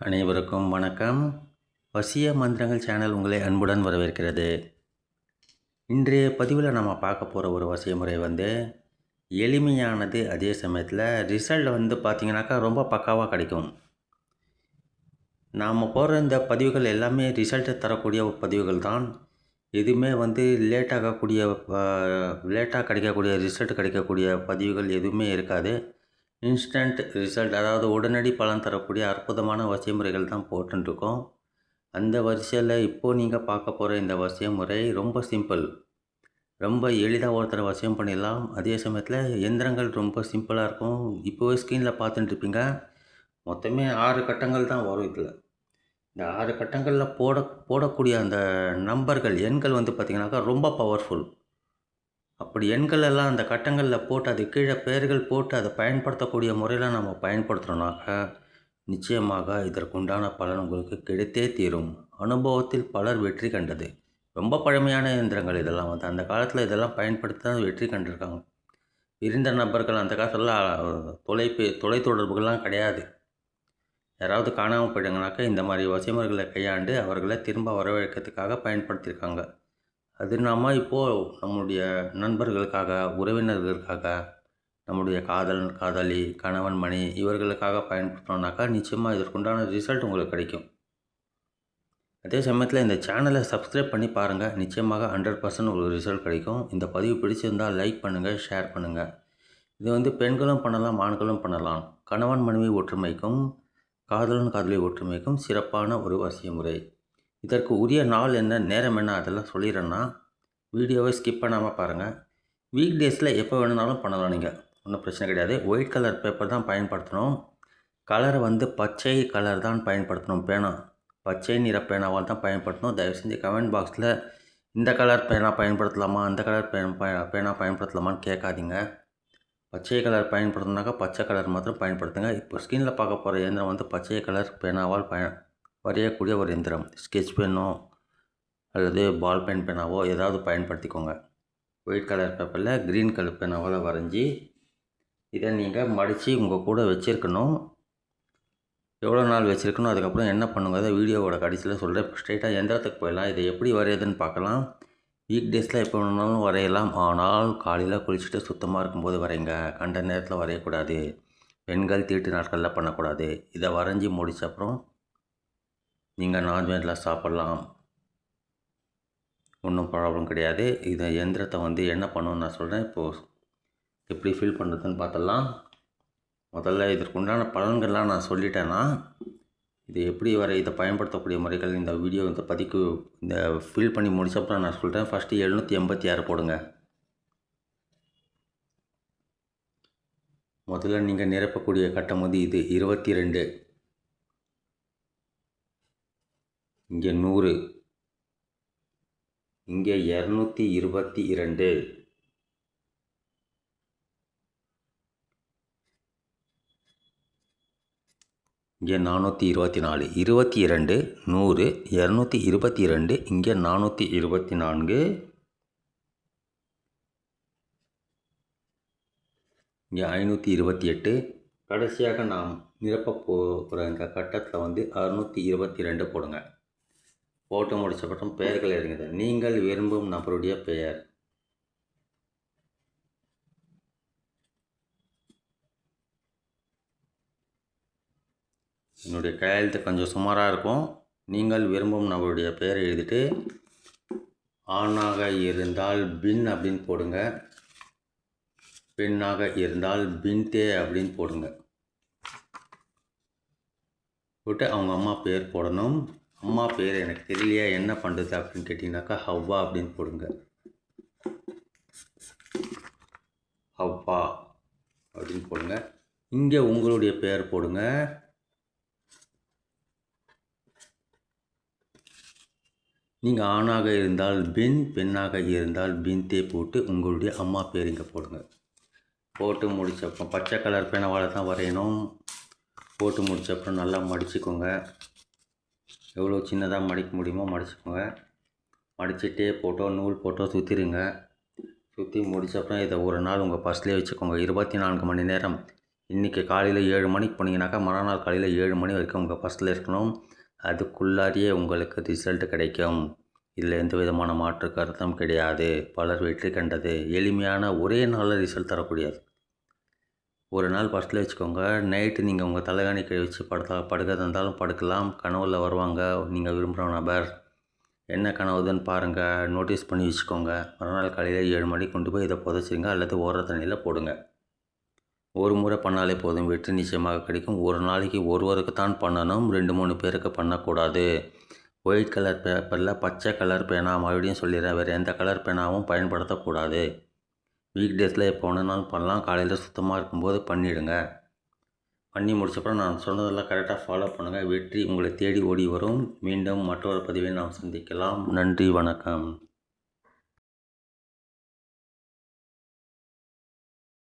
அனைவருக்கும் வணக்கம். வசிய மந்திரங்கள் சேனல் உங்களை அன்புடன் வரவேற்கிறது. இன்றைய பதிவில் நம்ம பார்க்க போகிற ஒரு வசிய முறை வந்து எளிமையானது அதே சமயத்தில் ரிசல்ட் வந்து பார்த்திங்கனாக்கா ரொம்ப பக்காவாக கிடைக்கும். நாம் போடுற இந்த பதிவுகள் எல்லாமே ரிசல்ட்டை தரக்கூடிய பதிவுகள் தான். எதுவுமே வந்து லேட்டாகக்கூடிய லேட்டாக கிடைக்கக்கூடிய ரிசல்ட் கிடைக்கக்கூடிய பதிவுகள் எதுவுமே இருக்காது. இன்ஸ்டன்ட் ரிசல்ட் அதாவது உடனடி பலன் தரக்கூடிய அற்புதமான வசிய முறைகள் தான் போட்டுருக்கோம் அந்த வரிசையில் இப்போது நீங்கள் பார்க்க போகிற இந்த வசிய முறை ரொம்ப சிம்பிள். ரொம்ப எளிதாக ஒருத்தரை வசியம் பண்ணிடலாம். அதே சமயத்தில் எந்திரங்கள் ரொம்ப சிம்பிளாக இருக்கும். இப்போவே ஸ்க்ரீனில் பார்த்துட்டுருப்பீங்க. மொத்தமே ஆறு கட்டங்கள் தான் வரும் இதில். இந்த ஆறு கட்டங்களில் போட போடக்கூடிய அந்த நம்பர்கள் எண்கள் வந்து பார்த்திங்கனாக்கா ரொம்ப பவர்ஃபுல் அப்படி எண்கள் எல்லாம் அந்த கட்டங்களில் போட்டு அது கீழே பெயர்கள் போட்டு அதை பயன்படுத்தக்கூடிய முறையில் நம்ம பயன்படுத்துகிறோம்னாக்கா நிச்சயமாக இதற்குண்டான பலன் உங்களுக்கு கிடைத்தே தீரும். அனுபவத்தில் பலர் வெற்றி கண்டது. ரொம்ப பழமையான இயந்திரங்கள் இதெல்லாம் வந்து அந்த காலத்தில் இதெல்லாம் பயன்படுத்தி தான் வெற்றி கண்டிருக்காங்க. இருந்த நபர்கள் அந்த காலத்தில் தொலைப்பு தொலைத்தொடர்புகள்லாம் கிடையாது. யாராவது காணாமல் போயிட்டாங்கனாக்கா இந்த மாதிரி வசைமுறைகளை கையாண்டு அவர்களை திரும்ப வரவேற்கிறதுக்காக பயன்படுத்தியிருக்காங்க. அது இல்லாமல் இப்போது நம்முடைய நண்பர்களுக்காக உறவினர்களுக்காக நம்முடைய காதலன் காதலி கணவன் மணி இவர்களுக்காக பயன்படுத்தினோம்னாக்கா நிச்சயமாக இதற்குண்டான ரிசல்ட் உங்களுக்கு கிடைக்கும். அதே சமயத்தில் இந்த சேனலை சப்ஸ்கிரைப் பண்ணி பாருங்கள் நிச்சயமாக ஹண்ட்ரட் பர்சன்ட் உங்களுக்கு ரிசல்ட் கிடைக்கும். இந்த பதிவு பிடிச்சிருந்தால் லைக் பண்ணுங்கள் ஷேர் பண்ணுங்கள் இது வந்து பெண்களும் பண்ணலாம் ஆண்களும் பண்ணலாம். கணவன் மனைவி ஒற்றுமைக்கும் காதலன் காதலி ஒற்றுமைக்கும் சிறப்பான ஒரு வசிய முறை இதற்கு உரிய நாள் என்ன நேரம் என்ன அதெல்லாம் சொல்லிடுறேன்னா வீடியோவை ஸ்கிப் பண்ணாமல் பாருங்கள் வீக் டேஸில் எப்போ வேணுனாலும் பண்ணலாம் நீங்கள் ஒன்றும் பிரச்சனை கிடையாது. ஒயிட் கலர் பேப்பர் தான் பயன்படுத்தணும். கலரை வந்து பச்சை கலர் தான் பயன்படுத்தணும் பேனா. பச்சை நிற பேனாவால் தான் பயன்படுத்தணும். தயவு செஞ்சு கமெண்ட் பாக்ஸில் இந்த கலர் பேனா பயன்படுத்தலாமா அந்த கலர் பேன் பேனா பயன்படுத்தலாமான்னு கேட்காதீங்க. பச்சை கலர் பயன்படுத்தினாக்கா பச்சை கலர் மாத்திரம் பயன்படுத்துங்க. இப்போ ஸ்க்ரீனில் பார்க்க போகிற இயந்திரம் வந்து பச்சை கலர் பேனாவால் பய வரையக்கூடிய ஒரு எந்திரம் ஸ்கெட்ச் பென்னோ அல்லது பால் பென் பெனாவோ ஏதாவது பயன்படுத்திக்கோங்க. ஒயிட் கலர் பேப்பரில் க்ரீன் கலர் பேனாவால் வரைஞ்சி இதை நீங்கள் மடித்து உங்கள் கூட வச்சுருக்கணும். எவ்வளோ நாள் வச்சுருக்கணும் அதுக்கப்புறம் என்ன பண்ணுங்க அதை வீடியோவோட கடைசியில் சொல்கிறேன் ஸ்ட்ரெயிட்டாக எந்திரத்துக்கு போயிடலாம். இதை எப்படி வரையுதுன்னு பார்க்கலாம். வீக் டேஸில் எப்போ வேணாலும் வரையலாம். ஆனால் காலையில் குளிச்சுட்டு சுத்தமாக இருக்கும்போது வரைங்க. கண்ட நேரத்தில் வரையக்கூடாது. பெண்கள் தீட்டு நாட்களில் பண்ணக்கூடாது. இதை வரைஞ்சி முடிச்ச அப்புறம் நீங்கள் நான்வெஜ்லாம் சாப்பிட்லாம். ஒன்றும் ப்ராப்ளம் கிடையாது. இதை எந்திரத்தை வந்து என்ன பண்ணணும்னு நான் சொல்கிறேன் இப்போது எப்படி ஃபில் பண்ணுறதுன்னு பார்த்தலாம் முதல்ல இதற்குண்டான பலன்கள்லாம் நான் சொல்லிட்டேன்னா இது எப்படி வர இதை பயன்படுத்தக்கூடிய முறைகள் இந்த வீடியோ இந்த பதிக்கு இந்த ஃபில் பண்ணி முடிச்சப்பறம் நான் சொல்கிறேன் ஃபஸ்ட்டு எழுநூற்றி எண்பத்தி ஆறு போடுங்க. முதல்ல நீங்கள் நிரப்பக்கூடிய கட்டம் வந்து இது இருபத்தி ரெண்டு. இங்கே நூறு. இங்கே இரநூத்தி இருபத்தி இரண்டு. இங்கே நானூற்றி இருபத்தி நாலு. இருபத்தி இரண்டு நூறு. இரநூத்தி இருபத்தி இரண்டு இங்கே நானூற்றி இருபத்தி நான்கு. இங்கே ஐநூற்றி இருபத்தி எட்டு. கடைசியாக நாம் நிரப்ப போகிற இந்த கட்டத்தில் வந்து அறுநூற்றி இருபத்தி ரெண்டு போடுங்க. போட்டு பட்டம் பெயர்கள் எழுதுங்க நீங்கள் விரும்பும் நபருடைய பெயர். என்னுடைய கையெழுத்து கொஞ்சம் சுமாராக இருக்கும். நீங்கள் விரும்பும் நபருடைய பெயரை எழுதிட்டு ஆணாக இருந்தால் பின் அப்படின்னு போடுங்க. பெண்ணாக இருந்தால் பின்தே அப்படின்னு போடுங்க. போட்டு அவங்க அம்மா பேர் போடணும். அம்மா பேர் எனக்கு தெரியலையா என்ன பண்ணுறது அப்படின்னு கேட்டிங்கனாக்கா ஹவ்வா அப்படின்னு போடுங்க. ஹவ்வா அப்படின்னு போடுங்க. இங்கே உங்களுடைய பெயர் போடுங்க. நீங்கள் ஆணாக இருந்தால் பின் பெண்ணாக இருந்தால் பின்தே போட்டு உங்களுடைய அம்மா பேர் இங்கே போடுங்க. போட்டு முடித்தப்போ பச்சை கலர் பேனாவால் தான் வரையணும். போட்டு முடிச்சப்பறம் நல்லா மடிச்சுக்கோங்க. எவ்வளோ சின்னதாக மடிக்க முடியுமோ மடிச்சுக்கோங்க. மடிச்சுட்டே போட்டோ நூல் போட்டோ சுற்றிடுங்க சுற்றி முடிச்சப்பறம் இதை ஒரு நாள் உங்கள் பர்ஸ்லேயே வச்சுக்கோங்க. இருபத்தி நான்கு மணி நேரம். இன்றைக்கி காலையில் ஏழு மணிக்கு போனீங்கன்னாக்கா மறுநாள் காலையில் ஏழு மணி வரைக்கும் உங்கள் பர்ஸில் இருக்கணும். அதுக்குள்ளாரியே உங்களுக்கு ரிசல்ட் கிடைக்கும். இதில் எந்த விதமான மாற்று கருத்தும் கிடையாது. பலர் வெற்றி கண்டது. எளிமையான ஒரே நாளில் ரிசல்ட் தரக்கூடியது. ஒரு நாள் ஃபஸ்ட்டில் வச்சுக்கோங்க. நைட்டு நீங்கள் உங்கள் தலைகாணி கீழே வச்சு படுத்தா படுக்கிறதா இருந்தாலும் படுக்கலாம். கனவுல வருவாங்க. நீங்கள் விரும்புகிற நபர். என்ன கனவுதுன்னு பாருங்கள் நோட்டீஸ் பண்ணி வச்சுக்கோங்க. மறுநாள் காலையில் ஏழு மணிக்கு கொண்டு போய் இதை புதைச்சிங்க அல்லது ஓர தண்ணியில் போடுங்க. ஒரு முறை பண்ணாலே போதும். வெற்றி நிச்சயமாக கிடைக்கும். ஒரு நாளைக்கு ஒருவருக்கு தான் பண்ணணும். ரெண்டு மூணு பேருக்கு பண்ணக்கூடாது. ஒயிட் கலர் பேப்பரில் பச்சை கலர் பேனா மறுபடியும் சொல்லிடுறேன். வேறு எந்த கலர் பேனாவும் பயன்படுத்தக்கூடாது. வீக் டேஸில் எப்போ வேணுனாலும் பண்ணலாம். காலையில் சுத்தமாக இருக்கும்போது பண்ணிவிடுங்க பண்ணி முடிச்சப்பறம் நான் சொன்னதெல்லாம் கரெக்டாக ஃபாலோ பண்ணுங்கள் வெற்றி உங்களை தேடி ஓடி வரும். மீண்டும் மற்றொரு பதிவை நாம் சந்திக்கலாம். நன்றி வணக்கம்.